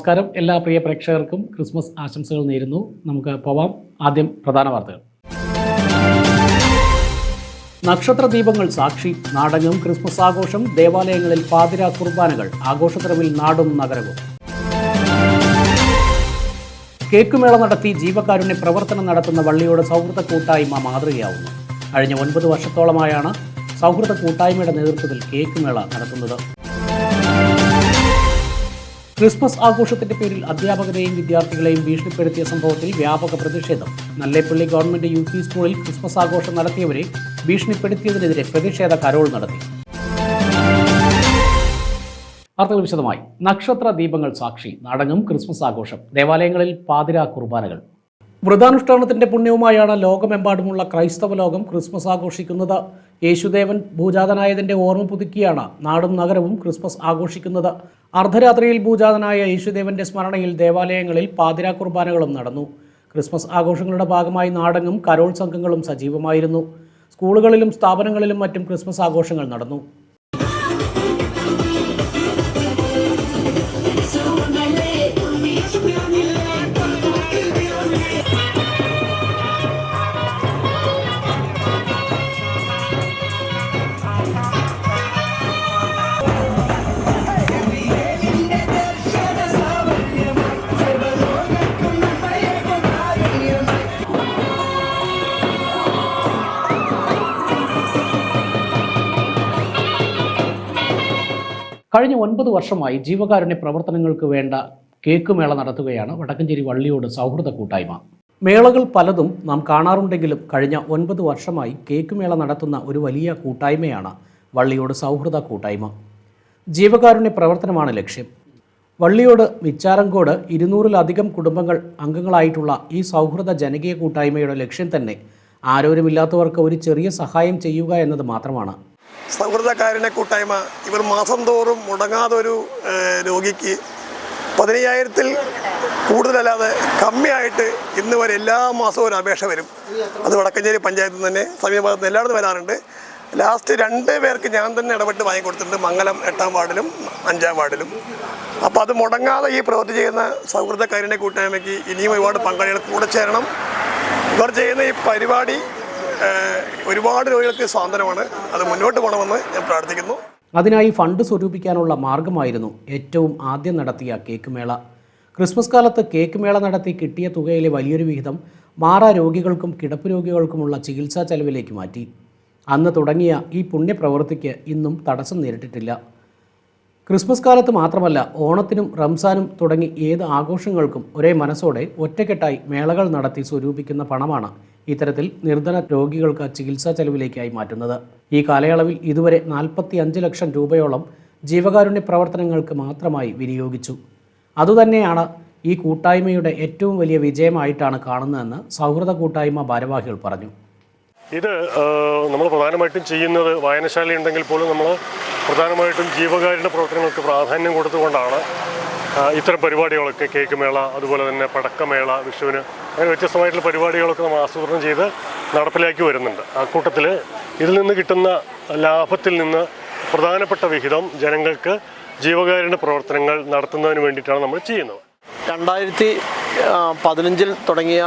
നമസ്കാരം. എല്ലാ പ്രിയ പ്രേക്ഷകർക്കും ക്രിസ്മസ് ആശംസകൾ നേരുന്നു. നമുക്ക് പോവാം ആദ്യം പ്രധാന വാർത്തകൾ. നക്ഷത്ര ദീപങ്ങൾ സാക്ഷി നാടകം ക്രിസ്മസ് ആഘോഷം ദേവാലയങ്ങളിൽ പാതിര കുർബാനകൾ ആഘോഷത്തരവിൽ നാടും നഗരവും. കേക്കുമേള നടത്തി ജീവകാരുണ്യ പ്രവർത്തനം നടത്തുന്ന വള്ളിയുടെ സൗഹൃദ കൂട്ടായ്മ മാതൃകയാവുന്നു. കഴിഞ്ഞ ഒൻപത് വർഷത്തോളമായാണ് സൗഹൃദ കൂട്ടായ്മയുടെ നേതൃത്വത്തിൽ കേക്കുമേള നടത്തുന്നത്. ക്രിസ്മസ് ആഘോഷത്തിന്റെ പേരിൽ അധ്യാപകരെയും വിദ്യാർത്ഥികളെയും ഭീഷണിപ്പെടുത്തിയ സംഭവത്തിൽ വ്യാപക പ്രതിഷേധം. നല്ലേപ്പള്ളി ഗവൺമെന്റ് യു പി സ്കൂളിൽ ക്രിസ്മസ് ആഘോഷം നടത്തിയവരെ ഭീഷണിപ്പെടുത്തിയതിനെതിരെ പ്രതിഷേധ കരോൾ നടത്തി. വിശദമായി. നക്ഷത്ര ദീപങ്ങൾ സാക്ഷി. നാടകം ക്രിസ്മസ് ആഘോഷം. ദേവാലയങ്ങളിൽ പാതിരാ കുർബാനകൾ. വ്രതാനുഷ്ഠാനത്തിന്റെ പുണ്യവുമായാണ് ലോകമെമ്പാടുമുള്ള ക്രൈസ്തവ ലോകം ക്രിസ്മസ് ആഘോഷിക്കുന്നത്. യേശുദേവൻ ഭൂജാതനായതിന്റെ ഓർമ്മ പുതുക്കിയാണ് നാടും നഗരവും ക്രിസ്മസ് ആഘോഷിക്കുന്നത്. അർദ്ധരാത്രിയിൽ ഭൂജാതനായ യേശുദേവന്റെ സ്മരണയിൽ ദേവാലയങ്ങളിൽ പാതിരാ കുർബാനകളും നടന്നു. ക്രിസ്മസ് ആഘോഷങ്ങളുടെ ഭാഗമായി നാടങ്ങും കരോൾ സംഘങ്ങളും സജീവമായിരുന്നു. സ്കൂളുകളിലും സ്ഥാപനങ്ങളിലും മറ്റും ക്രിസ്മസ് ആഘോഷങ്ങൾ നടന്നു. കഴിഞ്ഞ ഒൻപത് വർഷമായി ജീവകാരുണ്യ പ്രവർത്തനങ്ങൾക്ക് വേണ്ട കേക്ക് മേള നടത്തുകയാണ് വടക്കഞ്ചേരി വള്ളിയോട് സൗഹൃദ കൂട്ടായ്മ. മേളകൾ പലതും നാം കാണാറുണ്ടെങ്കിലും കഴിഞ്ഞ ഒൻപത് വർഷമായി കേക്ക് മേള നടത്തുന്ന ഒരു വലിയ കൂട്ടായ്മയാണ് വള്ളിയോട് സൗഹൃദ കൂട്ടായ്മ. ജീവകാരുണ്യ പ്രവർത്തനമാണ് ലക്ഷ്യം. വള്ളിയോട് മിച്ചാറങ്കോട് ഇരുന്നൂറിലധികം കുടുംബങ്ങൾ അംഗങ്ങളായിട്ടുള്ള ഈ സൗഹൃദ ജനകീയ കൂട്ടായ്മയുടെ ലക്ഷ്യം തന്നെ ആരോരുമില്ലാത്തവർക്ക് ഒരു ചെറിയ സഹായം ചെയ്യുക എന്നത് മാത്രമാണ്. സൗഹൃദക്കാരനെ കൂട്ടായ്മ ഇവർ മാസം തോറും മുടങ്ങാതെ ഒരു രോഗിക്ക് പതിനയ്യായിരത്തിൽ കൂടുതലല്ലാതെ കമ്മിയായിട്ട് ഇന്ന് വരെ എല്ലാ മാസവും ഒരു അപേക്ഷ വരും. അത് വടക്കഞ്ചേരി പഞ്ചായത്തിൽ തന്നെ സമീപഭാഗത്ത് എല്ലായിടത്തും വരാറുണ്ട്. ലാസ്റ്റ് രണ്ട് പേർക്ക് ഞാൻ തന്നെ ഇടപെട്ട് വാങ്ങിക്കൊടുത്തിട്ടുണ്ട് മംഗലം എട്ടാം വാർഡിലും അഞ്ചാം വാർഡിലും. അപ്പോൾ അത് മുടങ്ങാതെ ഈ പ്രവൃത്തി ചെയ്യുന്ന സൗഹൃദക്കാരനെ കൂട്ടായ്മയ്ക്ക് ഇനിയും ഒരുപാട് പങ്കാളികൾ കൂടെ ചേരണം. ഇവർ ചെയ്യുന്ന ഈ പരിപാടി ഒരുപാട് രോഗികൾക്ക് സ്വാതന്ത്ര്യമാണ്. അത് മുന്നോട്ട് പോകണമെന്ന് ഞാൻ പ്രാർത്ഥിക്കുന്നു. അതിനായി ഫണ്ട് സ്വരൂപിക്കാനുള്ള മാർഗമായിരുന്നു ഏറ്റവും ആദ്യം നടത്തിയ കേക്ക് മേള. ക്രിസ്മസ് കാലത്ത് കേക്ക് മേള നടത്തി കിട്ടിയ തുകയിലെ വലിയൊരു വിഹിതം മാറാ രോഗികൾക്കും കിടപ്പ് രോഗികൾക്കുമുള്ള ചികിത്സാ ചെലവിലേക്ക് മാറ്റി. അന്ന് തുടങ്ങിയ ഈ പുണ്യപ്രവൃത്തിക്ക് ഇന്നും തടസ്സം നേരിട്ടിട്ടില്ല. ക്രിസ്മസ് കാലത്ത് മാത്രമല്ല ഓണത്തിനും റംസാനും തുടങ്ങി ഏത് ആഘോഷങ്ങൾക്കും ഒരേ മനസ്സോടെ ഒറ്റക്കെട്ടായി മേളകൾ നടത്തി സ്വരൂപിക്കുന്ന പണമാണ് ഇത്തരത്തിൽ നിർധന രോഗികൾക്ക് ചികിത്സാ ചെലവിലേക്കായി മാറ്റുന്നത്. ഈ കാലയളവിൽ ഇതുവരെ നാൽപ്പത്തി അഞ്ച് ലക്ഷം രൂപയോളം ജീവകാരുണ്യ പ്രവർത്തനങ്ങൾക്ക് മാത്രമായി വിനിയോഗിച്ചു. അതുതന്നെയാണ് ഈ കൂട്ടായ്മയുടെ ഏറ്റവും വലിയ വിജയമായിട്ടാണ് കാണുന്നതെന്ന് സൗഹൃദ കൂട്ടായ്മ ഭാരവാഹികൾ പറഞ്ഞു. ഇത് നമ്മൾ പ്രധാനമായിട്ടും ചെയ്യുന്നത് വായനശാല ഉണ്ടെങ്കിൽ പോലും നമ്മൾ പ്രധാനമായിട്ടും ജീവകാരുണ്യ പ്രവർത്തനങ്ങൾക്ക് പ്രാധാന്യം കൊടുത്തുകൊണ്ടാണ് ഇത്തരം പരിപാടികളൊക്കെ കേക്ക് മേള അതുപോലെ തന്നെ പടക്കമേള വിഷുവിന് അങ്ങനെ വ്യത്യസ്തമായിട്ടുള്ള പരിപാടികളൊക്കെ നമ്മൾ ആസൂത്രണം ചെയ്ത് നടപ്പിലാക്കി വരുന്നുണ്ട്. ആ കൂട്ടത്തിൽ ഇതിൽ നിന്ന് കിട്ടുന്ന ലാഭത്തിൽ നിന്ന് പ്രധാനപ്പെട്ട വിഹിതം ജനങ്ങൾക്ക് ജീവകാരുണ്യ പ്രവർത്തനങ്ങൾ നടത്തുന്നതിന് വേണ്ടിയിട്ടാണ് നമ്മൾ ചെയ്യുന്നത്. രണ്ടായിരത്തി പതിനഞ്ചിൽ തുടങ്ങിയ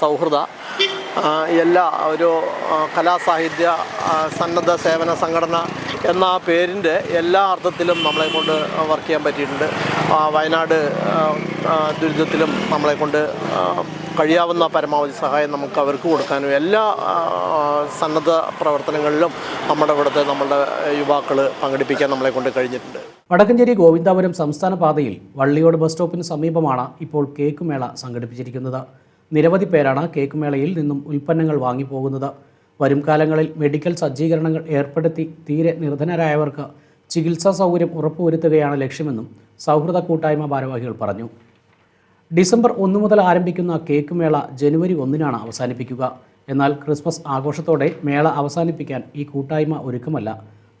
സൗഹൃദ എല്ലാ ഒരു കലാസാഹിത്യ സന്നദ്ധ സേവന സംഘടന എന്ന പേരിന്റെ എല്ലാ അർത്ഥത്തിലും നമ്മളെ കൊണ്ട് വർക്ക് ചെയ്യാൻ പറ്റിയിട്ടുണ്ട്. വയനാട് ദുരിതത്തിലും നമ്മളെ കൊണ്ട് കഴിയാവുന്ന പരമാവധി സഹായം നമുക്ക് അവർക്ക് കൊടുക്കാനും എല്ലാ സന്നദ്ധ പ്രവർത്തനങ്ങളിലും നമ്മുടെ ഇവിടുത്തെ നമ്മുടെ യുവാക്കൾ പങ്കെടുപ്പിക്കാൻ നമ്മളെ കൊണ്ട് കഴിഞ്ഞിട്ടുണ്ട്. വടക്കഞ്ചേരി ഗോവിന്ദാപുരം സംസ്ഥാന പാതയിൽ വള്ളിയോട് ബസ് സ്റ്റോപ്പിന് സമീപമാണ് ഇപ്പോൾ കേക്ക് മേള സംഘടിപ്പിച്ചിരിക്കുന്നത്. നിരവധി പേരാണ് കേക്ക് മേളയിൽ നിന്നും ഉൽപ്പന്നങ്ങൾ വാങ്ങിപ്പോകുന്നത്. വരും കാലങ്ങളിൽ മെഡിക്കൽ സജ്ജീകരണങ്ങൾ ഏർപ്പെടുത്തി തീരെ നിർധനരായവർക്ക് ചികിത്സാ സൗകര്യം ഉറപ്പുവരുത്തുകയാണ് ലക്ഷ്യമെന്നും സൗഹൃദ കൂട്ടായ്മ ഭാരവാഹികൾ പറഞ്ഞു. ഡിസംബർ ഒന്ന് മുതൽ ആരംഭിക്കുന്ന കേക്ക് മേള ജനുവരി ഒന്നിനാണ് അവസാനിപ്പിക്കുക. എന്നാൽ ക്രിസ്മസ് ആഘോഷത്തോടെ മേള അവസാനിപ്പിക്കാൻ ഈ കൂട്ടായ്മ ഒരുക്കമല്ല.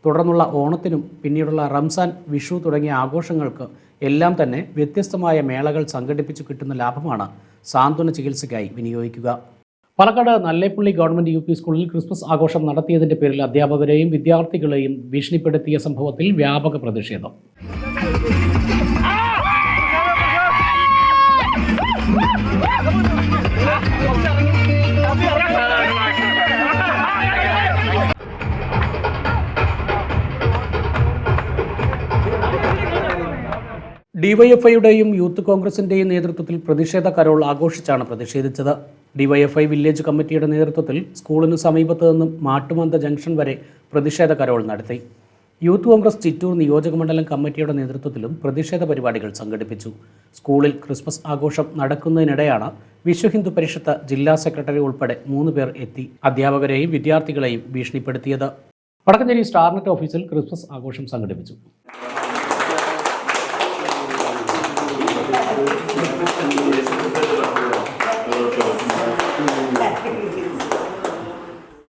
തുടർന്നുള്ള ഓണത്തിനും പിന്നീടുള്ള റംസാൻ വിഷു തുടങ്ങിയ ആഘോഷങ്ങൾക്ക് എല്ലാം തന്നെ വ്യത്യസ്തമായ മേളകൾ സംഘടിപ്പിച്ചു കിട്ടുന്ന ലാഭമാണ് സാന്ത്വന ചികിത്സയ്ക്കായി വിനിയോഗിക്കുക. Palakkad Nalleppilly government U P സ്കൂളിൽ ക്രിസ്മസ് ആഘോഷം നടത്തിയതിന്റെ പേരിൽ അധ്യാപകരെയും വിദ്യാർത്ഥികളെയും ഭീഷണിപ്പെടുത്തിയ സംഭവത്തിൽ വ്യാപക പ്രതിഷേധം. ഡിവൈഎഫ്ഐയുടെയും യൂത്ത് കോൺഗ്രസിന്റെയും നേതൃത്വത്തിൽ പ്രതിഷേധ കരോൾ ആഘോഷിച്ചാണ് പ്രതിഷേധിച്ചത്. ഡിവൈഎഫ്ഐ വില്ലേജ് കമ്മിറ്റിയുടെ നേതൃത്വത്തിൽ സ്കൂളിന് സമീപത്ത് നിന്നും മാട്ടുമന്ത ജംഗ്ഷൻ വരെ പ്രതിഷേധ കരോൾ നടത്തി. യൂത്ത് കോൺഗ്രസ് ചിറ്റൂർ നിയോജകമണ്ഡലം കമ്മിറ്റിയുടെ നേതൃത്വത്തിലും പ്രതിഷേധ പരിപാടികൾ സംഘടിപ്പിച്ചു. സ്കൂളിൽ ക്രിസ്മസ് ആഘോഷം നടക്കുന്നതിനിടെയാണ് വിശ്വ ഹിന്ദു പരിഷത്ത് ജില്ലാ സെക്രട്ടറി ഉൾപ്പെടെ മൂന്ന് പേർ എത്തി. അധ്യാപകരെയും വിദ്യാർത്ഥികളെയും ഭീഷണിപ്പെടുത്തിയത്. വടക്കഞ്ചേരി സ്റ്റാർനെറ്റ് ഓഫീസിൽ ക്രിസ്മസ് ആഘോഷം സംഘടിപ്പിച്ചു.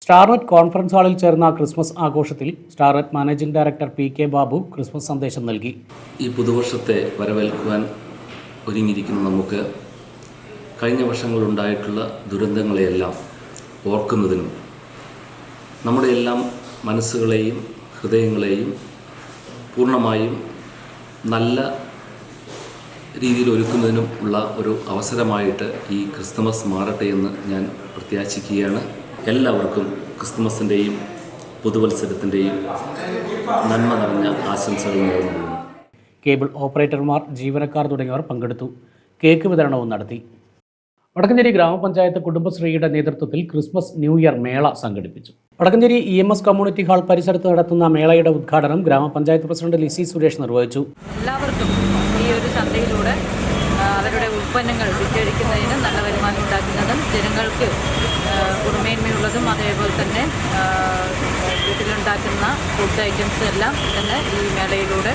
സ്റ്റാർനെറ്റ് കോൺഫറൻസ് ഹാളിൽ ചേർന്ന ക്രിസ്മസ് ആഘോഷത്തിൽ Starnet managing director P K Babu Christmas സന്ദേശം നൽകി. ഈ പുതുവർഷത്തെ വരവേൽക്കുവാൻ ഒരുങ്ങിയിരിക്കുന്ന നമുക്ക് കഴിഞ്ഞ വർഷങ്ങളുണ്ടായിട്ടുള്ള ദുരന്തങ്ങളെയെല്ലാം ഓർക്കുന്നതിനും നമ്മുടെ എല്ലാം മനസ്സുകളെയും ഹൃദയങ്ങളെയും പൂർണമായും നല്ല രീതിയിൽ ഒരുക്കുന്നതിനും ഉള്ള ഒരു അവസരമായിട്ട് ഈ ക്രിസ്തുമസ് മാറട്ടെ എന്ന് ഞാൻ പ്രത്യാശിക്കുകയാണ്. എല്ലാവർക്കും ക്രിസ്തുമസിന്റെയും പുതുവത്സരത്തിന്റെയും നന്മ നിറഞ്ഞ ആശംസകൾ നേരുന്നു. കേബിൾ ഓപ്പറേറ്റർമാർ ജീവനക്കാർ തുടങ്ങിയവർ പങ്കെടുത്തു. കേക്ക് വിതരണവും നടത്തി. വടക്കഞ്ചേരി ഗ്രാമപഞ്ചായത്ത് കുടുംബശ്രീയുടെ നേതൃത്വത്തിൽ ക്രിസ്മസ് ന്യൂ ഇയർ മേള സംഘടിപ്പിച്ചു. Vadakkencherry E M S community hall പരിസരത്ത് നടത്തുന്ന മേളയുടെ ഉദ്ഘാടനം ഗ്രാമപഞ്ചായത്ത് പ്രസിഡന്റ് ലിസി സുരേഷ് നിർവഹിച്ചു. എല്ലാവർക്കും ഈ ഒരു ചന്തയിലൂടെ ആ, അവരുടെ ഉൽപ്പന്നങ്ങൾ വിറ്റഴിക്കുന്നതിനും നല്ല വരുമാനം ഉണ്ടാക്കുന്നതും ജനങ്ങൾക്ക് ഗുണമേന്മയുള്ളതും അതേപോലെ തന്നെ വീട്ടിലുണ്ടാക്കുന്ന ഫുഡ് ഐറ്റംസ് എല്ലാം തന്നെ ഈ മേളയിലൂടെ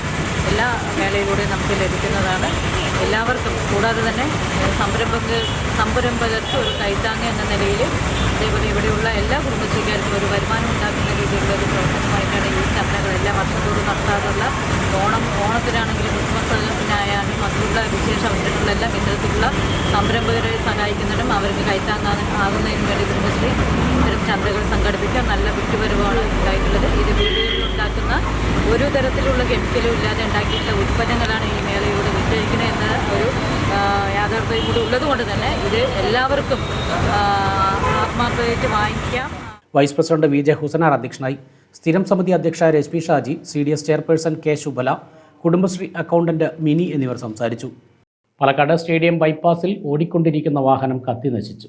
എല്ലാ മേളയിലൂടെ നമുക്ക് ലഭിക്കുന്നതാണ്. എല്ലാവർക്കും കൂടാതെ തന്നെ സംരംഭക സംരംഭകർക്ക് ഒരു കൈത്താങ്ങ എന്ന നിലയിൽ അതേപോലെ ഇവിടെയുള്ള എല്ലാ കുടുംബശ്രീക്കാർക്കും ഒരു വരുമാനം ഉണ്ടാക്കുന്ന രീതിയിലുള്ള ഒരു പ്രവർത്തനമായിട്ടാണ് ഈ ചർച്ചകൾ എല്ലാ വർഷത്തോടും തോറും നടത്താറുള്ള ഓണം ഓണത്തിനാണെങ്കിലും സംരംഭകരെ സഹായിക്കുന്നതിനും അവർക്ക് കൈത്താങ്ങാൻ ആകുന്നതിനും വേണ്ടി കുടുംബശ്രീ ഇത്തരം ചന്തകൾ സംഘടിപ്പിക്കാൻ നല്ല വിട്ടുവരവാണ് ഉണ്ടായിട്ടുള്ളത്. ഇത് വീടുകളിൽ ഉണ്ടാക്കുന്ന ഒരു തരത്തിലുള്ള കെമിക്കലും ഇല്ലാതെ ഉണ്ടാക്കിയിട്ടുള്ള ഉൽപ്പന്നങ്ങളാണ് ഈ മേളയിലൂടെ വിറ്റഴിക്കുന്നത് എന്ന ഒരു യാഥാർത്ഥ്യം കൂടി ഉള്ളതുകൊണ്ട് തന്നെ ഇത് എല്ലാവർക്കും ആത്മാർത്ഥമായിട്ട് വാങ്ങിക്കാം. Vice president V J Husanar അധ്യക്ഷനായി. സ്ഥിരം സമിതി അധ്യക്ഷ Reshmi Shaji C D S chairperson K Shubhala Kudumbashree accountant Mini എന്നിവർ സംസാരിച്ചു. പാലക്കാട് സ്റ്റേഡിയം ബൈപ്പാസിൽ ഓടിക്കൊണ്ടിരിക്കുന്ന വാഹനം കത്തിനശിച്ചു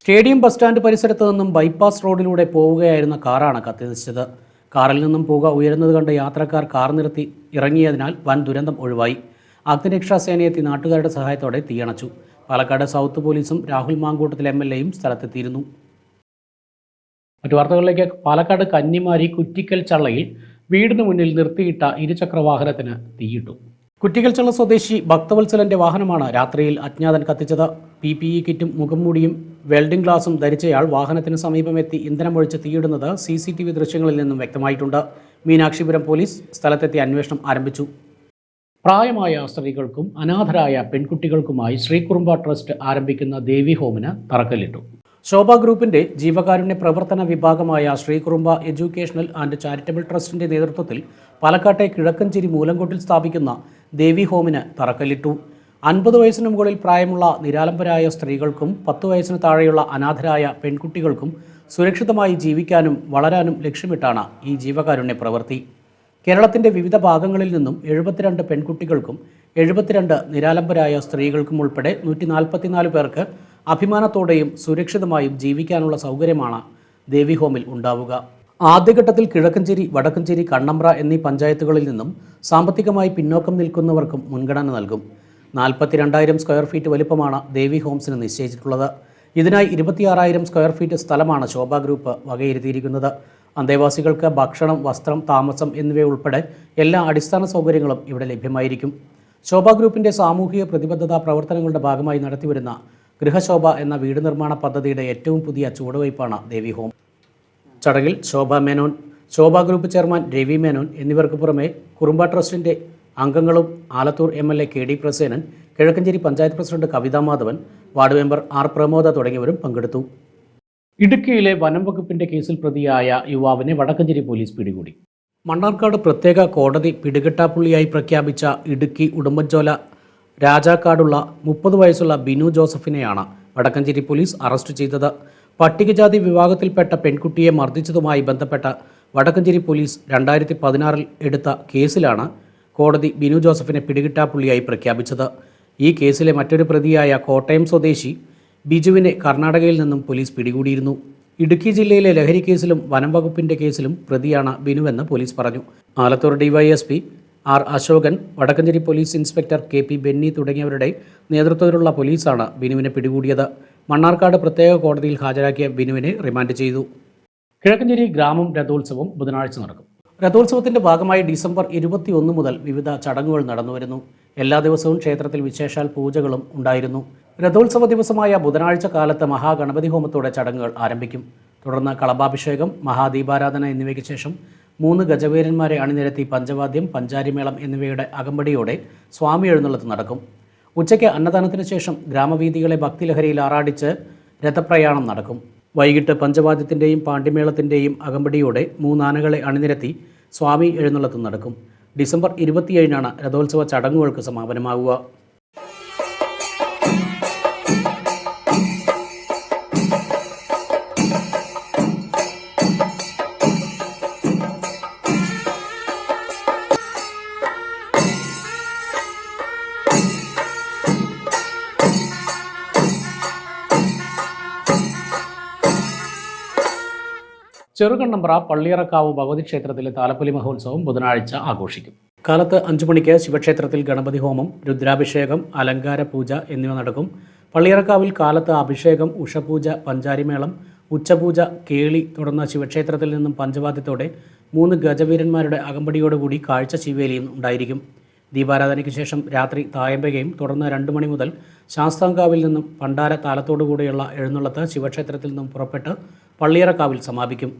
സ്റ്റേഡിയം ബസ് സ്റ്റാൻഡ് പരിസരത്ത് നിന്നും ബൈപ്പാസ് റോഡിലൂടെ പോവുകയായിരുന്ന കാറാണ് കത്തിനശിച്ചത് കാറിൽ നിന്നും പുക ഉയരുന്നത് കണ്ട് യാത്രക്കാർ കാർ നിർത്തി ഇറങ്ങിയതിനാൽ വൻ ദുരന്തം ഒഴിവായി. അഗ്നിരക്ഷാ സേനയെത്തി നാട്ടുകാരുടെ സഹായത്തോടെ തീയണച്ചു. പാലക്കാട് സൗത്ത് പോലീസും രാഹുൽ മാങ്കൂട്ടത്തിൽ എം എൽ എയും സ്ഥലത്തെത്തിയിരുന്നു. മറ്റു വാർത്തകളിലേക്ക് പാലക്കാട് കന്നിമാരി കുറ്റിക്കൽ ചള്ളയിൽ വീടിന് മുന്നിൽ നിർത്തിയിട്ട ഇരുചക്ര വാഹനത്തിന് തീയിട്ടു. കുറ്റിക്കൽ ചള്ള സ്വദേശി ഭക്തവത്സലന്റെ വാഹനമാണ് രാത്രിയിൽ അജ്ഞാതൻ കത്തിച്ചത്. പി പി ഇ കിറ്റും മുഖംമൂടിയും വെൽഡിംഗ് ഗ്ലാസും ധരിച്ചയാൾ വാഹനത്തിന് സമീപമെത്തി ഇന്ധനമൊഴിച്ച് തീയിടുന്നത് സി സി ടി വി ദൃശ്യങ്ങളിൽ നിന്നും വ്യക്തമായിട്ടുണ്ട്. മീനാക്ഷിപുരം പോലീസ് സ്ഥലത്തെത്തി അന്വേഷണം ആരംഭിച്ചു. പ്രായമായ സ്ത്രീകൾക്കും അനാഥരായ പെൺകുട്ടികൾക്കുമായി ശ്രീകുറുമ്പ ട്രസ്റ്റ് ആരംഭിക്കുന്ന ദേവി ഹോമിന് തറക്കല്ലിട്ടു. ശോഭ ഗ്രൂപ്പിന്റെ ജീവകാരുണ്യ പ്രവർത്തന വിഭാഗമായ ശ്രീകുറുമ്പ എഡ്യൂക്കേഷണൽ ആൻഡ് ചാരിറ്റബിൾ ട്രസ്റ്റിന്റെ നേതൃത്വത്തിൽ പാലക്കാട്ടെ കിഴക്കഞ്ചേരി മൂലംകോട്ടിൽ സ്ഥാപിക്കുന്ന ദേവി ഹോമിന് തറക്കല്ലിട്ടു. അൻപത് വയസ്സിന് മുകളിൽ പ്രായമുള്ള നിരാലംബരായ സ്ത്രീകൾക്കും പത്ത് വയസ്സിന് താഴെയുള്ള അനാഥരായ പെൺകുട്ടികൾക്കും സുരക്ഷിതമായി ജീവിക്കാനും വളരാനും ലക്ഷ്യമിട്ടാണ് ഈ ജീവകാരുണ്യ പ്രവൃത്തി. കേരളത്തിന്റെ വിവിധ ഭാഗങ്ങളിൽ നിന്നും എഴുപത്തിരണ്ട് പെൺകുട്ടികൾക്കും എഴുപത്തിരണ്ട് നിരാലംബരായ സ്ത്രീകൾക്കും ഉൾപ്പെടെ നൂറ്റി നാൽപ്പത്തിനാല് പേർക്ക് അഭിമാനത്തോടെയും സുരക്ഷിതമായും ജീവിക്കാനുള്ള സൗകര്യമാണ് ദേവി ഹോമിൽ ഉണ്ടാവുക. ആദ്യഘട്ടത്തിൽ കിഴക്കഞ്ചേരി വടക്കഞ്ചേരി കണ്ണമ്പ്ര എന്നീ പഞ്ചായത്തുകളിൽ നിന്നും സാമ്പത്തികമായി പിന്നോക്കം നിൽക്കുന്നവർക്കും മുൻഗണന നൽകും. നാൽപ്പത്തിരണ്ടായിരം സ്ക്വയർ ഫീറ്റ് വലിപ്പമാണ് ദേവി ഹോംസിന് നിശ്ചയിച്ചിട്ടുള്ളത്. ഇതിനായി ഇരുപത്തിയാറായിരം സ്ക്വയർ ഫീറ്റ് സ്ഥലമാണ് ശോഭ ഗ്രൂപ്പ് വകയിരുത്തിയിരിക്കുന്നത്. അന്തേവാസികൾക്ക് ഭക്ഷണം വസ്ത്രം താമസം എന്നിവയുൾപ്പെടെ എല്ലാ അടിസ്ഥാന സൗകര്യങ്ങളും ഇവിടെ ലഭ്യമായിരിക്കും. ശോഭ ഗ്രൂപ്പിന്റെ സാമൂഹിക പ്രതിബദ്ധത പ്രവർത്തനങ്ങളുടെ ഭാഗമായി നടത്തിവരുന്ന ഗൃഹശോഭ എന്ന വീട് നിർമ്മാണ പദ്ധതിയുടെ ഏറ്റവും പുതിയ ചുവടുവയ്പ്പാണ് ദേവി ഹോം. ചടങ്ങിൽ ശോഭ മേനോൻ ശോഭ ഗ്രൂപ്പ് ചെയർമാൻ രവി മേനോൻ എന്നിവർക്ക് പുറമെ കുറുമ്പ ട്രസ്റ്റിന്റെ അംഗങ്ങളും Alathur M L A K D Prasenan Kizhakkenchery panchayat president Kavitha Madhavan ward member R Pramoda തുടങ്ങിയവരും പങ്കെടുത്തു. ഇടുക്കിയിലെ വനം വകുപ്പിന്റെ കേസിൽ പ്രതിയായ യുവാവിനെ വടക്കഞ്ചേരി പോലീസ് പിടികൂടി. മണ്ണാർക്കാട് പ്രത്യേക കോടതി പിടികെട്ടാപ്പുള്ളിയായി പ്രഖ്യാപിച്ച ഇടുക്കി ഉടുമ്പൻചോല രാജാക്കാടുള്ള മുപ്പത് വയസ്സുള്ള ബിനു ജോസഫിനെയാണ് വടക്കഞ്ചേരി പോലീസ് അറസ്റ്റ് ചെയ്തത്. പട്ടികജാതി വിഭാഗത്തിൽപ്പെട്ട പെൺകുട്ടിയെ മർദ്ദിച്ചതുമായി ബന്ധപ്പെട്ട വടക്കഞ്ചേരി പോലീസ് രണ്ടായിരത്തി പതിനാറിൽ എടുത്ത കേസിലാണ് കോടതി ബിനു ജോസഫിനെ പിടികിട്ടാപ്പുള്ളിയായി പ്രഖ്യാപിച്ചത്. ഈ കേസിലെ മറ്റൊരു പ്രതിയായ കോട്ടയം സ്വദേശി ബിജുവിനെ കർണാടകയിൽ നിന്നും പോലീസ് പിടികൂടിയിരുന്നു. ഇടുക്കി ജില്ലയിലെ ലഹരി കേസിലും വനം വകുപ്പിന്റെ കേസിലും പ്രതിയാണ് ബിനുവെന്ന് പോലീസ് പറഞ്ഞു. Alathur DYSP R Ashokan Vadakkencherry police inspector K P Benny തുടങ്ങിയവരുടെ നേതൃത്വത്തിലുള്ള പോലീസാണ് ബിനുവിനെ പിടികൂടിയത്. മണ്ണാർക്കാട് പ്രത്യേക കോടതിയിൽ ഹാജരാക്കിയ ബിനുവിനെ റിമാൻഡ് ചെയ്തു. കിഴക്കഞ്ചേരി ഗ്രാമം രഥോത്സവം ബുധനാഴ്ച നടക്കും. രഥോത്സവത്തിന്റെ ഭാഗമായി ഡിസംബർ ഇരുപത്തിയൊന്ന് മുതൽ വിവിധ ചടങ്ങുകൾ നടന്നുവരുന്നു. എല്ലാ ദിവസവും ക്ഷേത്രത്തിൽ വിശേഷാൽ പൂജകളും ഉണ്ടായിരുന്നു. രഥോത്സവ ദിവസമായ ബുധനാഴ്ച കാലത്ത് മഹാഗണപതി ഹോമത്തോടെ ചടങ്ങുകൾ ആരംഭിക്കും. തുടർന്ന് കളഭാഭിഷേകം മഹാദീപാരാധന എന്നിവയ്ക്ക് ശേഷം മൂന്ന് ഗജവീരന്മാരെ അണിനിരത്തി പഞ്ചവാദ്യം പഞ്ചാരിമേളം എന്നിവയുടെ അകമ്പടിയോടെ സ്വാമി എഴുന്നള്ളത്ത് നടക്കും. ഉച്ചയ്ക്ക് അന്നദാനത്തിന് ശേഷം ഗ്രാമവീഥികളെ ഭക്തിലഹരിയിൽ ആറാടിച്ച് രഥപ്രയാണം നടക്കും. വൈകിട്ട് പഞ്ചവാദ്യത്തിന്റെയും പാണ്ഡിമേളത്തിന്റെയും അകമ്പടിയോടെ മൂന്നാനകളെ അണിനിരത്തി സ്വാമി എഴുന്നള്ളത്ത് നടക്കും. ഡിസംബർ ഇരുപത്തിയേഴിനാണ് രഥോത്സവ ചടങ്ങുകൾക്ക് സമാപനമാകുക ചെറുകണ്ണമ്പ്ര പള്ളിയറക്കാവ് ഭഗവതി ക്ഷേത്രത്തിലെ താലപ്പൊലി മഹോത്സവം ബുധനാഴ്ച ആഘോഷിക്കും. കാലത്ത് അഞ്ചു മണിക്ക് ശിവക്ഷേത്രത്തിൽ ഗണപതി ഹോമം രുദ്രാഭിഷേകം അലങ്കാര പൂജ എന്നിവ നടക്കും. പള്ളിയറക്കാവിൽ കാലത്ത് അഭിഷേകം ഉഷപൂജ പഞ്ചാരിമേളം ഉച്ചപൂജ കേളി തുടർന്ന് ശിവക്ഷേത്രത്തിൽ നിന്നും പഞ്ചവാദ്യത്തോടെ മൂന്ന് ഗജവീരന്മാരുടെ അകമ്പടിയോടുകൂടി കാഴ്ച ശിവേലിയും ഉണ്ടായിരിക്കും. ദീപാരാധനയ്ക്ക് ശേഷം രാത്രി തായമ്പകയും തുടർന്ന് രണ്ടു മണി മുതൽ ശാസ്താംകാവിൽ നിന്നും പണ്ടാര താലത്തോടുകൂടിയുള്ള എഴുന്നള്ളത്ത് ശിവക്ഷേത്രത്തിൽ നിന്നും പുറപ്പെട്ട് പള്ളിയറക്കാവിൽ സമാപിക്കും.